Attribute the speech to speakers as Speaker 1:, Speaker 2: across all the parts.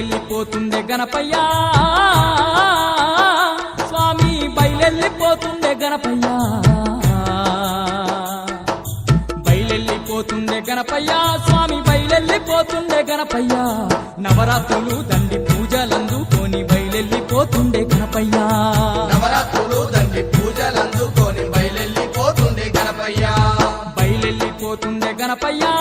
Speaker 1: బయలెళ్ళిపోతుండే గణపయ్యా. స్వామి బయలెళ్ళిపోతుండే గణపయ్యా. బయలెళ్ళిపోతుండే గణపయ్యా. స్వామి బయలెళ్ళిపోతుండే గణపయ్యా. నవరాత్రులు దండి పూజలందుకొని బయలెళ్ళిపోతుండే గణపయ్యా.
Speaker 2: నవరాత్రులు దండి పూజలందుకొని బయలెళ్ళిపోతుండే గణపయ్యా.
Speaker 1: బయలెళ్ళిపోతుండే గణపయ్యా.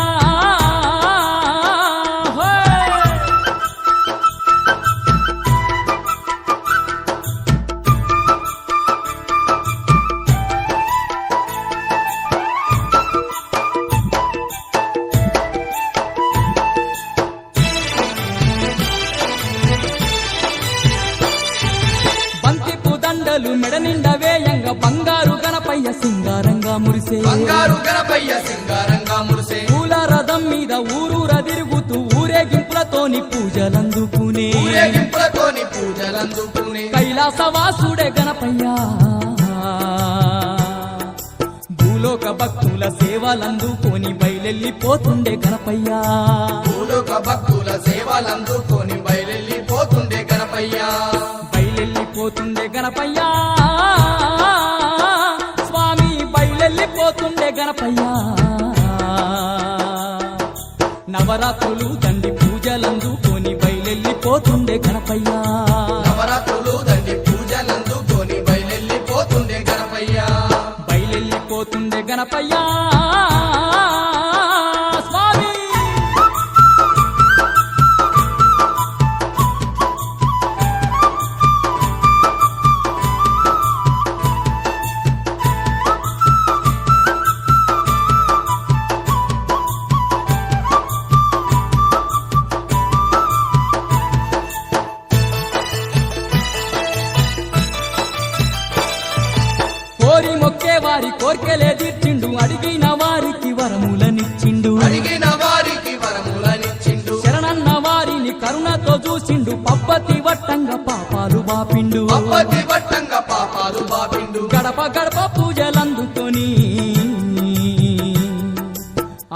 Speaker 1: గణపయ్య సింగారంగా మురిసే.
Speaker 2: బంగారు గణపయ్య సింగారంగా మురిసే.
Speaker 1: పూల రథం మీద ఊరూర తిరుగుతూ ఊరేగింపులతోని పూజలందుకునే.
Speaker 2: ఊరేగింపులతోని పూజలందుకునే.
Speaker 1: కైలాసవాసుడే గణపయ్యా. భూలోక భక్తుల సేవలందుకొని బయలెళ్ళిపోతుండే గణపయ్యా.
Speaker 2: భూలోక భక్తుల సేవలందుకొని బయలెళ్ళిపోతుండే గణపయ్యా.
Speaker 1: బయలెళ్ళిపోతుండే గణపయ్యా. నవరాత్రులు దండి పూజలందుకొని బయలెళ్ళిపోతుండే గణపయ్యా.
Speaker 2: నవరాత్రులు దండి పూజలందుకొని బయలెళ్ళిపోతుండే గణపయ్యా.
Speaker 1: బయలెళ్ళిపోతుండే గణపయ్యా. కోర్కెలే తీర్చిండు అడిగిన వారికి వరములనిచ్చిండు.
Speaker 2: అడిగిన వారికి వరములనిచ్చిండు.
Speaker 1: శరణన్న వారిని కరుణతో చూసిండు పబ్బతి వట్టంగా పాపాలు బాపిండు.
Speaker 2: అప్పటి వట్టంగా పాపాలు బాపిండు.
Speaker 1: గడప గడప పూజలందుకొని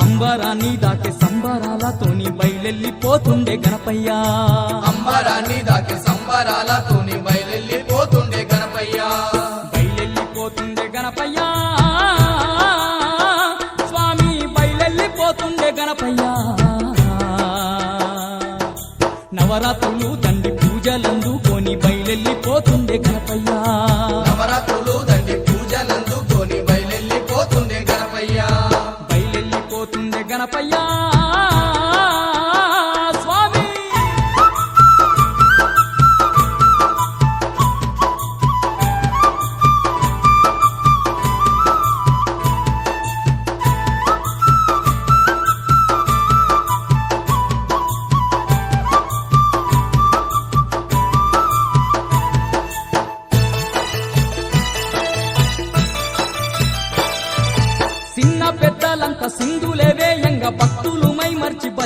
Speaker 1: అంబరాన్ని దాటి సంబరాలతోని బయలెళ్ళిపోతుండే గణపయ్యా.
Speaker 2: అంబరాన్ని దాటి సంబరాలతోని
Speaker 1: నవరాత్రులు దండి పూజలందుకొని బయలెళ్ళిపోతుండే గణపయ్యా.
Speaker 2: నవరాత్రులు దండి పూజలందుకొని బయలెళ్ళిపోతుండే గణపయ్యా.
Speaker 1: బయలెళ్ళిపోతుండే గణపయ్యా.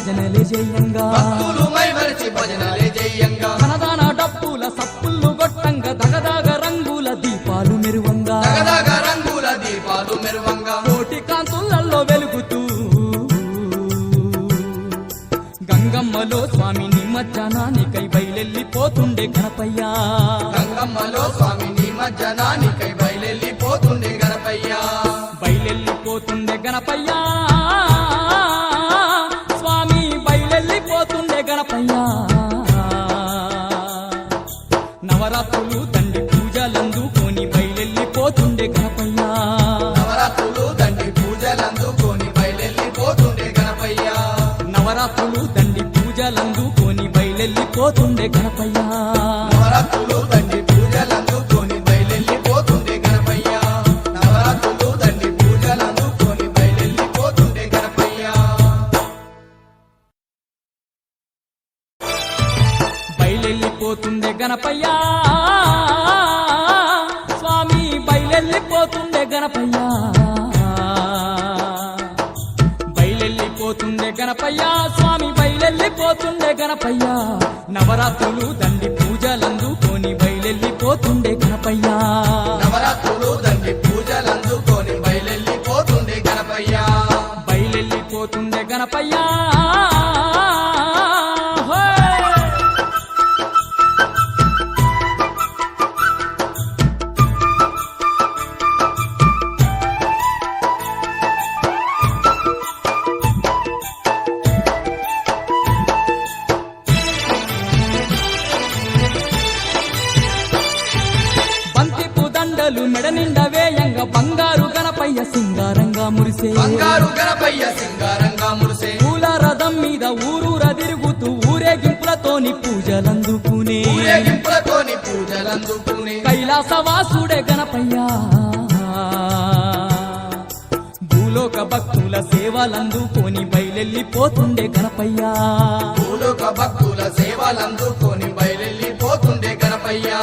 Speaker 1: భజనలే చేయంగా
Speaker 2: భక్తులు మై మరచి భజనలే జయంగా.
Speaker 1: ధనదాన డప్పుల సప్పుళ్ళు గొట్టంగా దగదాగ రంగుల దీపాలు మెరువంగా.
Speaker 2: తగదగ రంగుల దీపాలు మెరువంగా.
Speaker 1: కోటి కాంతులలో వెలుగుతూ. గంగమ్మలో స్వామి నిమజ్జనానికై బయలెళ్ళిపోతుండే గణపయ్యా.
Speaker 2: గంగమ్మలో స్వామి నిమజ్జనానికై బయలెళ్ళిపోతుండే గణపయ్యా.
Speaker 1: బయలెళ్ళిపోతుండే గణపయ్యా. నవరాత్రులు తండ్రి పూజలందుకొని బయలెళ్ళిపోతుండే గణపయ్యా.
Speaker 2: నవరాత్రులు దండి పూజలందుకొని బయలెళ్ళిపోతుండే గణపయ్యా.
Speaker 1: నవరాత్రులు దండి పూజలందుకొని బయలెళ్ళిపోతుండే గణపయ్యా.
Speaker 2: నవరాత్రులు దండి పూజలందుకొని బయలెళ్ళిపోతుండే గణపయ్యా. నవరాత్రులు దండి పూజలందుకొని బయలెళ్ళిపోతుండే గణపయ్యా.
Speaker 1: బయలెళ్ళిపోతుండే గణపయ్యా. గణపయ్యా. బయలెళ్ళిపోతుండే గణపయ్యా. స్వామి బయలెళ్ళిపోతుండే గణపయ్యా. నవరాత్రులు దండి పూజలందుకొని బయలెళ్ళిపోతుండే గణపయ్యా.
Speaker 2: నవరాత్రులు దండి పూజలందుకొని బయలెళ్ళిపోతుండే గణపయ్యా.
Speaker 1: బయలెళ్ళిపోతుండే గణపయ్యా. బిడ్డలు మెడ నిండా వేయంగా బంగారు గణపయ్య సింగారంగా మురిసే.
Speaker 2: బంగారు గణపయ్య సింగారంగా మురిసే.
Speaker 1: పూల రథం మీద ఊరూర తిరుగుతూ ఊరేగింపులతోని పూజలందుకునే.
Speaker 2: ఊరేగింపులతోని పూజలందుకునే.
Speaker 1: కైలాసవాసుడే గణపయ్య. భూలోక భక్తుల సేవలందుకొని బయలెల్లిపోతుండే గణపయ్య.
Speaker 2: భూలోక భక్తుల సేవలందుకొని బయలెల్లిపోతుండే గణపయ్యా.